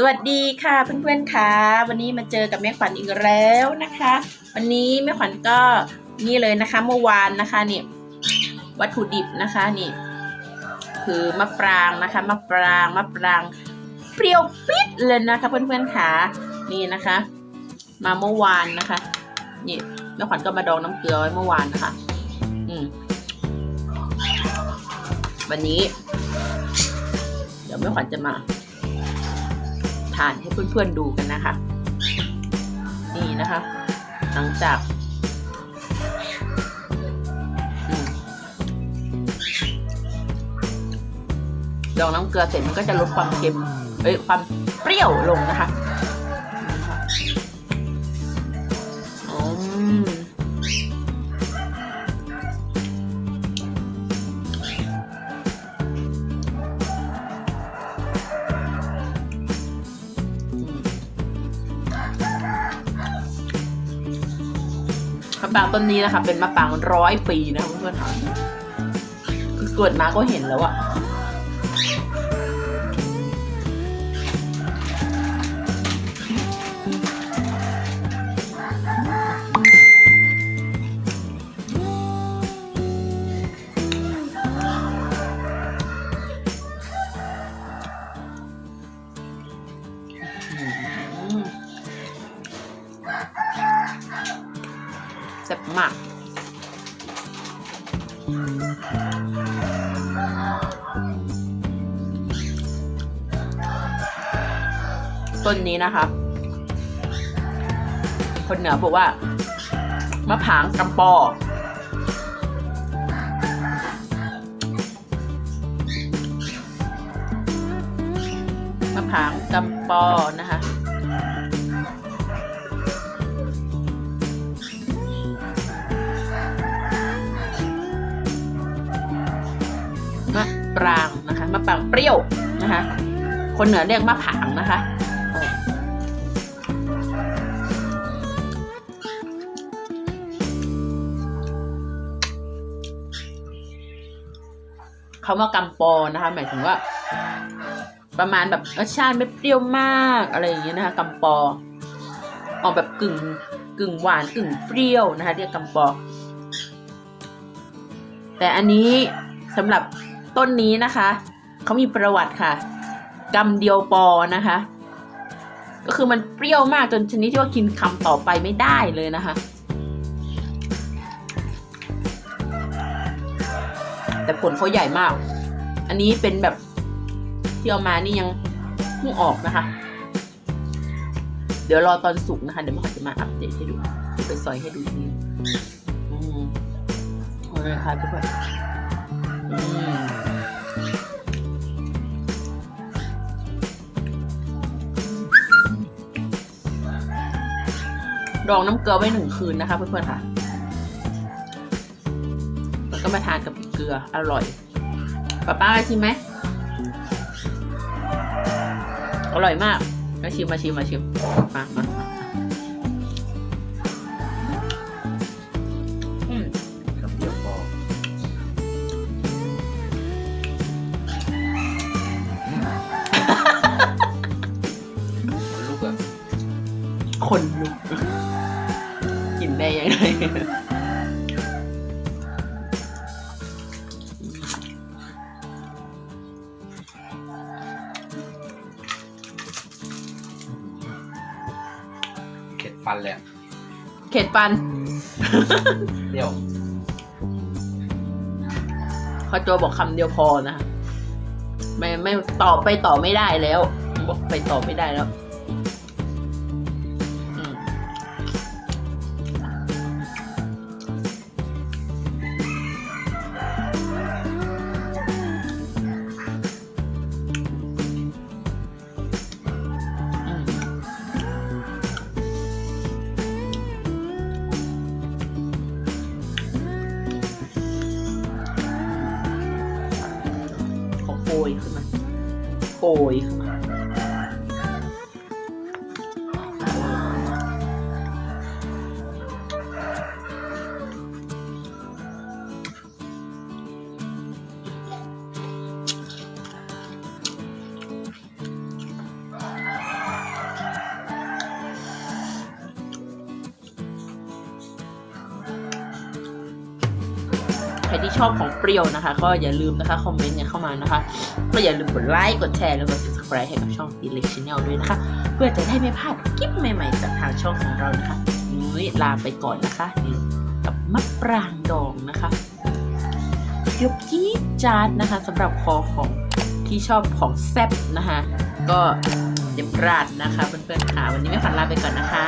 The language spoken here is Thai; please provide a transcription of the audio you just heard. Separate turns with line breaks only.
สวัสดีค่ะเพื่อนๆค่ะ วันนี้มาเจอกับแม่ขวัญอีกแล้วนะคะ วันนี้แม่ขวัญก็นี่เลยนะคะเมื่อวานนะคะนี่วัตถุดิบนะคะนี่คือมะปรางนะคะมะปรางมะปรางเปรี้ยวปิดเลยนะคะเพื่อนๆค่ะนี่นะคะ มาเมื่อวานนะคะนี่แม่ขวัญก็มาดองน้ำเกลือไว้เมื่อวานนะคะ อืมวันนี้ เดี๋ยวแม่ขวัญจะมา ทานให้เพื่อนๆดูกันนะคะ นี่นะคะ หลังจากดองน้ำเกลือเสร็จมันก็จะลดความเค็ม เอ้ยความเปรี้ยวลงนะคะะปรางต้นนี้นะคะ เป็นมะปรางร้อยปีนะคะเพื่อนๆค่ะเกิดมาก็เห็นแล้วอะ แซ่บมากต้นนี้นะคะ คนเหนือบอกว่า มะผางกำปอมะผางกำปอนะคะ มะปรางนะคะมะปรางเปรี้ยวนะคะ คนเหนือเรียกมะผางนะคะเออเขามากำปอนะคะหมายถึงว่า ประมาณแบบรสชาติไม่เปรี้ยวมากอะไรอย่างเงี้ยนะคะกำปอ ออกแบบกึ่งกึ่งหวานกึ่งเปรี้ยวนะคะเรียกกำปอ แต่อันนี้สำหรับ ต้นนี้นะคะเขามีประวัติค่ะกำเดียวปอนะคะ ก็คือมันเปรี้ยวมากจนชนิดที่ว่ากินคำต่อไปไม่ได้เลยนะคะ แต่ผลเขาใหญ่มาก อันนี้เป็นแบบที่เอามานี่ยังเพิ่งออกนะคะ เดี๋ยวรอตอนสุกนะคะ เดี๋ยวมันจะมาอัปเดตให้ดูไปซอยให้ดูทีอืมโอเคค่ะทุกคน ดองน้ำเกลือไว้หนึ่งคืนนะคะเพื่อนๆค่ะ แล้วก็มาทานกับเกลืออร่อย ป้าป้าชิมไหม อร่อยมากมาชิมมาชิมมาชิม มามา คนลุกกินได้ยังไง
เข็ดฟันเลยอะ
เข็ดปัน
เดี๋ยว
พอโจบอกคำเดียวพอนะคะไม่ไม่ต่อไปต่อไม่ได้แล้ว บอกไปต่อไม่ได้แล้ว ยขึ้นมาโกยขึ้น ใครที่ชอบของเปรี้ยวนะคะ ก็อย่าลืมนะคะคอมเมนต์กันเข้ามานะคะ ก็อย่าลืมกดไลค์กดแชร์แล้วก็ subscribe ให้กับช่อง d e l e c Channel ด้วยนะคะ เพื่อจะได้ไม่พลาดคลิปใหม่ๆ จากทางช่องของเรานะคะนุ้ยลาไปก่อนนะคะนี่กับมะปรางดองนะคะยกจี๊ดจาดนะคะสำหรับคอของที่ชอบของแซ่บนะคะ ก็เต็มราดนะคะเพื่อนๆค่ะวันนี้ไม่ฝันลาไปก่อนนะคะ